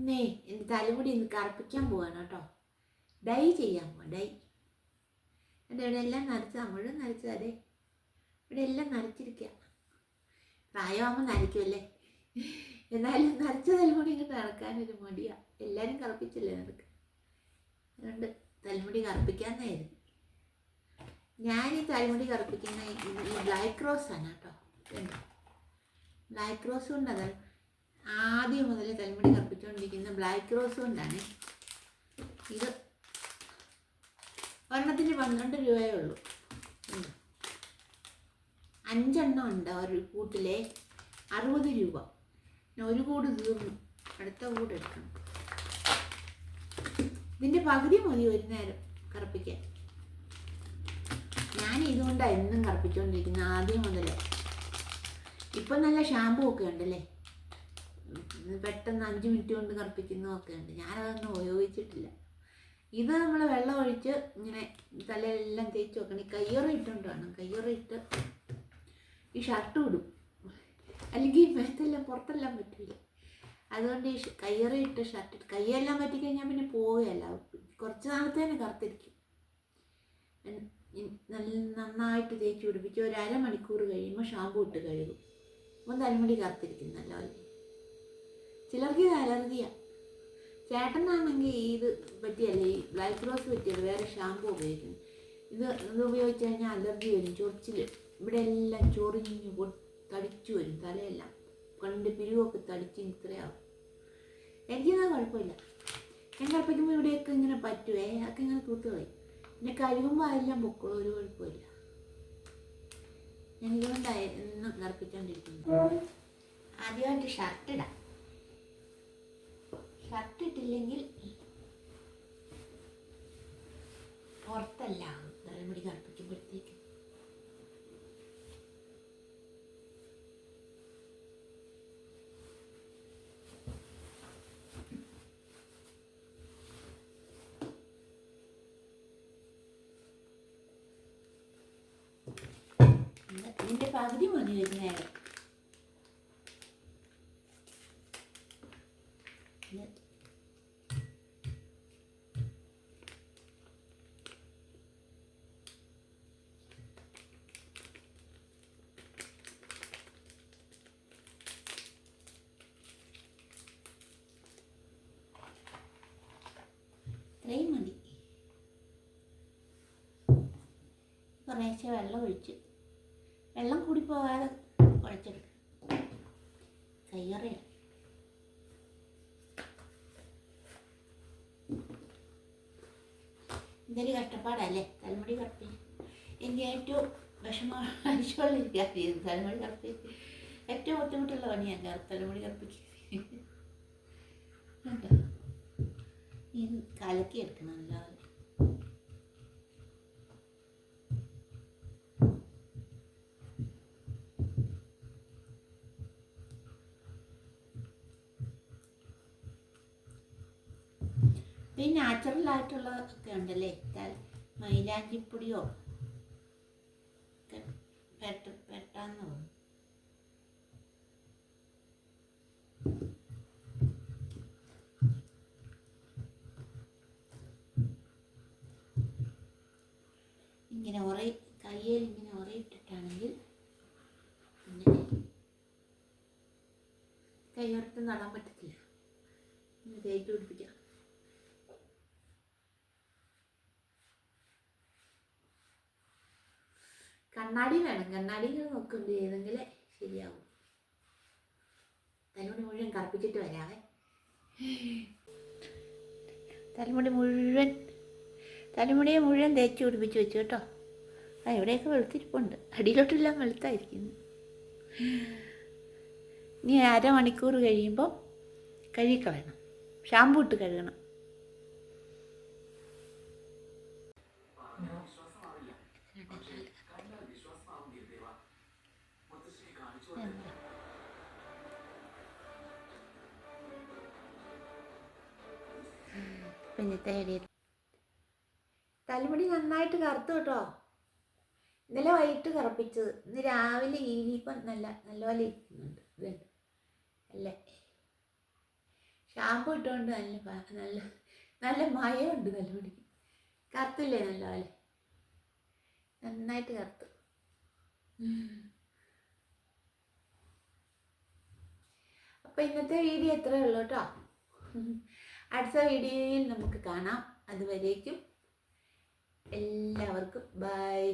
ഇന്നേ എന്റെ തലമുടി ഇന്ന് കറുപ്പിക്കാൻ പോവാണ് കേട്ടോ. ഡൈ ചെയ്യാൻ പോവാം ഡൈ. എന്റെ ഇവിടെ എല്ലാം നരച്ചതാ മുഴുവൻ നരച്ചതേ ഇവിടെ എല്ലാം നരച്ചിരിക്കുക പ്രായമാകുമ്പോൾ നരയ്ക്കുമല്ലേ എന്നാലും നരച്ച തലമുടി ഇങ്ങോട്ട് നടക്കാനൊരു മടിയാ. എല്ലാവരും കറുപ്പിച്ചില്ലേ നിനക്ക്? അതുകൊണ്ട് തലമുടി കറുപ്പിക്കാന്നായിരുന്നു. ഞാൻ ഈ തലമുടി കറുപ്പിക്കുന്ന ബ്ലാക്ക് റോസ് ആണ് കേട്ടോ. ബ്ലാക്ക് റോസ് കൊണ്ടത് ആദ്യം മുതൽ തലമുടി ബ്ലാക്ക് റോസ് കൊണ്ടാണ്. ഇത് ഒരെണ്ണത്തിന് പന്ത്രണ്ട് രൂപയേ ഉള്ളൂ. അഞ്ചെണ്ണം ഉണ്ട് ഒരു കൂട്ടിലെ. അറുപത് രൂപ. ഒരു കൂട് തീർന്നു. അടുത്ത കൂട് എടുക്കണം. ഇതിന്റെ പകുതി മതി ഒരു നേരം കറുപ്പിക്കാൻ. ഞാൻ ഇതുകൊണ്ടാണ് എന്നും കറുപ്പിച്ചുകൊണ്ടിരിക്കുന്നത് ആദ്യം മുതലേ. ഇപ്പം നല്ല ഷാമ്പു ഒക്കെ ഉണ്ടല്ലേ? പെട്ടെന്ന് അഞ്ച് മിനിറ്റ് കൊണ്ട് കറുപ്പിക്കുന്നതൊക്കെ ഉണ്ട്. ഞാനതൊന്നും ഉപയോഗിച്ചിട്ടില്ല. ഇത് നമ്മൾ വെള്ളം ഒഴിച്ച് ഇങ്ങനെ തലയെല്ലാം തേച്ച് വെക്കണം. ഈ കയ്യറ ഇട്ടുകൊണ്ട് വേണം. കയ്യറ ഇട്ട് ഈ ഷർട്ട് ഇടും. അല്ലെങ്കിൽ മേത്തെല്ലാം പുറത്തെല്ലാം പറ്റില്ല അതുകൊണ്ട് ഈ കയ്യറ ഇട്ട് ഷർട്ട് ഇട്ട് കയ്യെല്ലാം പറ്റിക്കഴിഞ്ഞാൽ പിന്നെ പോവുകയല്ല കുറച്ച് നാളത്തേനെ കറുത്തിരിക്കും. നല്ല നന്നായിട്ട് തേച്ച് പിടിപ്പിച്ച് ഒരു അരമണിക്കൂർ കഴിയുമ്പോൾ ഷാമ്പു ഇട്ട് കഴുകും. അപ്പം തലമുടി കറുത്തിരിക്കും നല്ലപോലെ ചിലർക്ക് ഇത് അലർജിയാണ് ചേട്ടനാണെങ്കിൽ ഇത് പറ്റിയല്ല ഈ ബ്ലാക്ക് റോസ് പറ്റിയത് വേറെ ഷാമ്പു ഉപയോഗിക്കുന്നു ഇത് ഇത് ഉപയോഗിച്ച് കഴിഞ്ഞാൽ അലർജി വരും ചൊറിച്ചിൽ ഇവിടെ എല്ലാം ചൊറിഞ്ഞ് തടിച്ചു വരും തലയെല്ലാം. കണ്ട് പിരിവൊക്കെ തടിച്ച് ഇത്രയാവും. എനിക്കത് കുഴപ്പമില്ല. ഞാൻ കറുപ്പിക്കുമ്പോൾ ഇവിടെയൊക്കെ ഇങ്ങനെ പറ്റുവേ അതൊക്കെ ഇങ്ങനെ തൂത്ത് കളയും പിന്നെ കഴിയുമ്പോൾ അതെല്ലാം പൊക്കോളും ഒരു കുഴപ്പമില്ല. ഞാൻ ഇതുകൊണ്ടാണ് എന്നും കറുപ്പിച്ചുകൊണ്ടിരിക്കുന്നത് ആദ്യമായിട്ട് ഷർട്ട് ഇടാം. ഷർട്ട് ഇട്ടില്ലെങ്കിൽ പുറത്തല്ല തലമുടി കറുപ്പിക്കുമ്പോഴത്തേക്ക്. ഇതിന്റെ പകുതി മതി ഒരു നേരം ഇത് ഇത്രയും മതി കുറേശ്ശെ വെള്ളം ഒഴിച്ച്. വെള്ളം കൂടി പോകാതെ കുഴച്ചെടുക്കും കയ്യറയാണ് ഇതൊരു കഷ്ടപ്പാടല്ലേ? തലമുടി കറുപ്പി. എനിക്ക് ഏറ്റവും വിഷമം തലമുടി കറുപ്പി. ഏറ്റവും ബുദ്ധിമുട്ടുള്ള പണിയാണ് തലമുടി കറുപ്പിക്ക് കലക്കി എടുക്കണം നല്ലപോലെ ഈ നാച്ചുറൽ ആയിട്ടുള്ളതൊക്കെ ഉണ്ടല്ലേ? മൈലാഞ്ചിപ്പൊടിയോ? പെട്ട പെട്ടാന്ന് ഇങ്ങനെ ഉറ കയ്യിൽ ഇങ്ങനെ ഉറയിട്ടിട്ടാണെങ്കിൽ പിന്നെ കൈയോർത്ത് നടാൻ പറ്റത്തില്ല. ഇങ്ങനെ തേച്ച് പിടിപ്പിക്കാം. കണ്ണാടി വേണം കണ്ണാടിയിൽ നോക്കുന്നുണ്ട് ഏതെങ്കിലും ശരിയാവും. തലമുടി മുഴുവൻ കറുപ്പിച്ചിട്ട് വരാവേ. തലമുടി മുഴുവൻ തലമുടിയെ മുഴുവൻ തേച്ച് പിടിപ്പിച്ച് വെച്ചു കേട്ടോ. ആ എവിടെയൊക്കെ വെളുത്തിരിപ്പുണ്ട്. അടിയിലോട്ടെല്ലാം വെളുത്തായിരിക്കുന്നു. ഇനി അരമണിക്കൂർ കഴിയുമ്പോൾ കഴുകിക്കളയണം ഷാമ്പു ഇട്ട് കഴുകണം. പിന്നെ തേടി തലമുടി നന്നായിട്ട് കറുത്തു കേട്ടോ. ഇന്നലെ വൈകിട്ട് കറുപ്പിച്ചത്. ഇന്ന് രാവിലെ ഇനിയിപ്പം നല്ല നല്ലപോലെ ഇരിക്കുന്നുണ്ട്. ഇതുണ്ട്. അല്ലേ? ഷാമ്പു ഇട്ടുകൊണ്ട് നല്ല നല്ല നല്ല മയമുണ്ട് തലമുടി കറുത്തില്ലേ നല്ലപോലെ? നന്നായിട്ട് കറുത്തു. അപ്പം ഇന്നത്തെ വീഡിയോ എത്രയേ ഉള്ളൂ കേട്ടോ. അടുത്ത വീഡിയോയിൽ നമുക്ക് കാണാം. അതുവരേക്കും എല്ലാവർക്കും ബൈ.